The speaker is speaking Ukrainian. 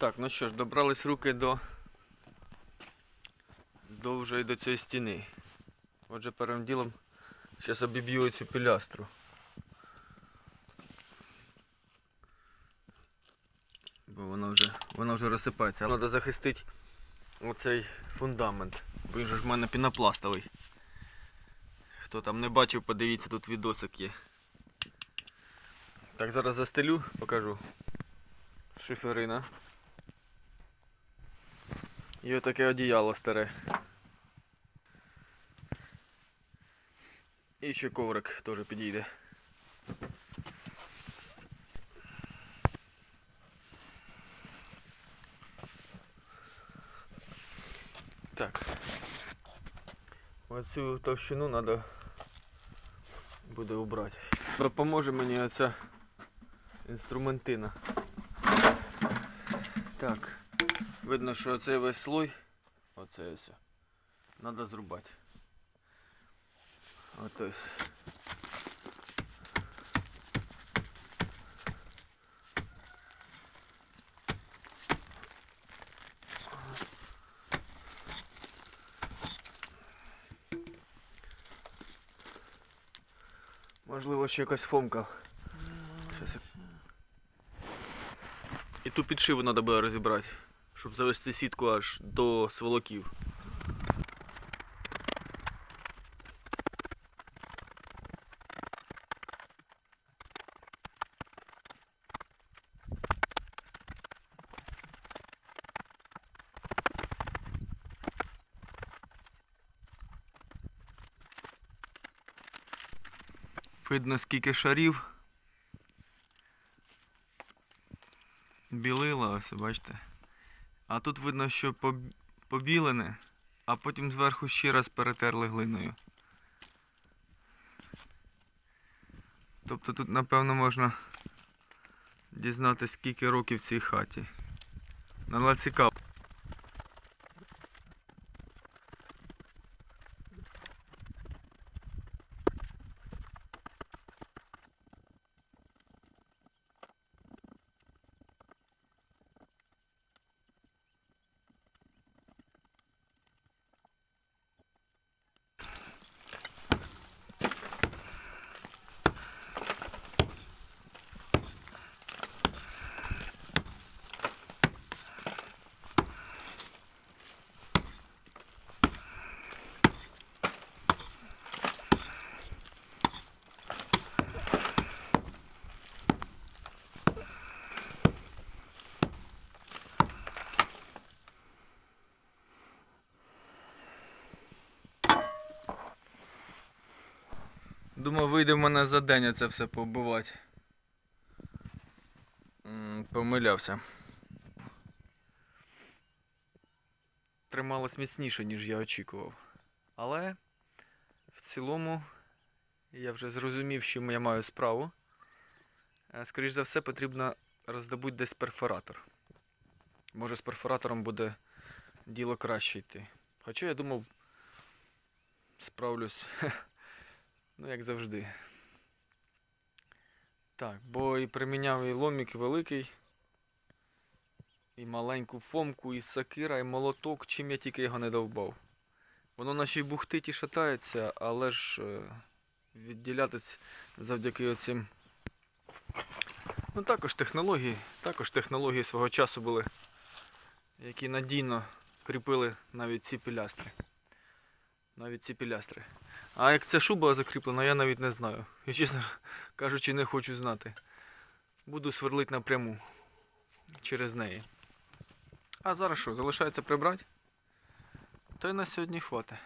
Так, ну що ж, добрались руки до. до вже й до цієї стіни. Отже, першим ділом зараз обіб'ю цю пілястру. Бо вона вже, вона вже розсипається. Треба захистити оцей фундамент. Бо він же ж в мене пінопластовий. Хто там не бачив, подивіться, тут відосик є. Так, зараз застелю, покажу. Шиферина. І отаке одіяло старе. І ще коврик теж підійде. Так. Оцю товщину треба буде убрати. Допоможе мені оця інструментина. Так. Видно, що цей весь слой, оце ось, треба зрубати. От. Можливо, ще якась фомка. І ту підшиву треба буде розібрати, щоб завести сітку аж до сволоків. Видно скільки шарів. Білила, ось бачите. А тут видно, що побілене, а потім зверху ще раз перетерли глиною. Тобто тут, напевно, можна дізнатися, скільки років цій хаті. Але цікаво. Думав, вийде в мене за день це все побивати. Помилявся. Трималось міцніше, ніж я очікував. Але в цілому я вже зрозумів, чим я маю справу. Е, Скоріш за все, потрібно роздобути десь перфоратор. Може, з перфоратором буде діло краще йти. Хоча я думав, справлюсь Ну, як завжди. Так, бо і приміняв і ломік великий, і маленьку фомку, і сакира, і молоток, чим я тільки його не довбав. Воно й бухтить і шатається, але ж е, відділятись завдяки оцим. Ну також технології, також технології свого часу були, які надійно кріпили навіть ці пілястри. Навіть ці пілястри. А як ця шуба закріплена, я навіть не знаю. І чесно кажучи, не хочу знати. Буду сверлити напряму через неї. А зараз що, залишається прибрати? То й на сьогодні хватить.